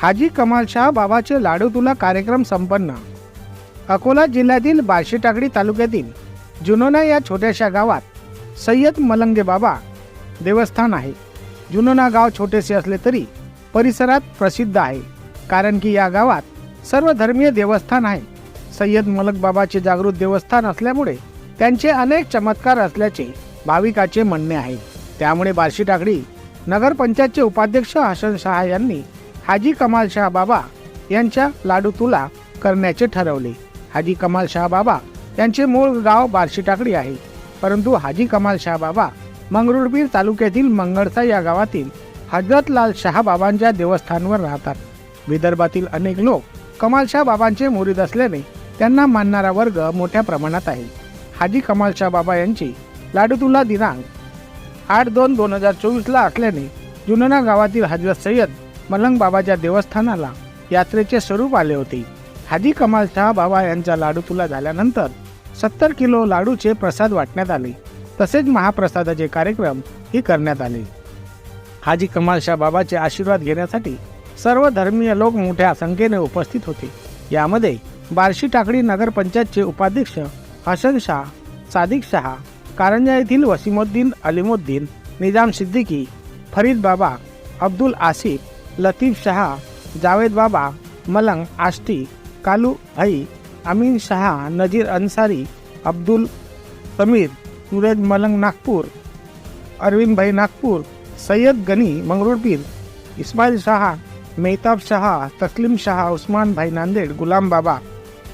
हाजी कमाल शाह बाबाचे लाडू तुला कार्यक्रम संपन्न. अकोला जिल्ह्यातील बार्शी टाकडी तालुक्यातील जुनोना या छोट्याशा गावात सय्यद मलंगे बाबा देवस्थान आहे. जुनोना गाव छोटेसे असले तरी परिसरात प्रसिद्ध आहे. कारण की या गावात सर्व धर्मीय देवस्थान आहे. सय्यद मलक बाबाचे जागृत देवस्थान असल्यामुळे त्यांचे अनेक चमत्कार असल्याचे भाविकाचे म्हणणे आहे. त्यामुळे बार्शी टाकडी नगरपंचायतचे उपाध्यक्ष हसन शहा यांनी हाजी कमाल शाह बाबा यांच्या लाडू तुला करण्याचे ठरवले. हाजी कमाल शाह बाबा यांचे मूळ गाव बार्शी टाकडी आहे. परंतु हाजी कमाल शाह बाबा मंगरुळपीर तालुक्यातील मंगळसा या गावातील हजरतलाल शाह बाबांच्या देवस्थानवर राहतात. विदर्भातील अनेक लोक कमालशाह बाबांचे मुरीद असल्याने त्यांना मानणारा वर्ग मोठ्या प्रमाणात आहे. हाजी कमालशाह बाबा यांची लाडूतुला दिनांक आठ दोन दोन हजार चोवीसला असल्याने जुनना गावातील हजरत सय्यद मलंग बाबाच्या देवस्थानाला यात्रेचे स्वरूप आले होते. हाजी कमाल शाह बाबा यांचा लाडूतुला झाल्यानंतर सत्तर किलो लाडूचे प्रसाद वाटण्यात आले. तसेच महाप्रसादाचे कार्यक्रम ही करण्यात आले. हाजी कमाल शाह बाबाचे आशीर्वाद घेण्यासाठी सर्व धर्मीय लोक मोठ्या संख्येने उपस्थित होते. यामध्ये बार्शी टाकडी नगरपंचायतचे उपाध्यक्ष हसन शाह सादिक शहा कारंजा येथील वसीमुद्दीन अलिमुद्दीन निजाम सिद्दीकी फरीद बाबा अब्दुल आसिफ लतीफ शहा जावेद बाबा मलंग आष्टी कालू भाई अमीन शहा नजीर अन्सारी अब्दुल समीर सुरेज मलंग नागपूर अरविंदभाई नागपूर सय्यद गनी मंगरुळपीर इस्माईल शहा मेहताब शहा तस्लीम शहा उस्मान भाई नांदेड गुलाम बाबा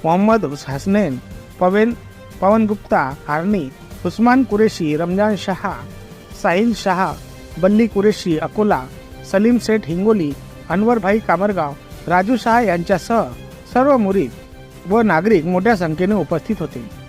मोहम्मद हसनैन पवेन पवन गुप्ता हार्नी उस्मान कुरेशी रमजान शहा साहिल शहा बल्ली कुरेशी अकोला सलीम सेठ हिंगोली अनवरभाई कामरगाव राजू शहा यांच्यासह सर्व मुरीद व नागरिक मोठ्या संख्येने उपस्थित होते.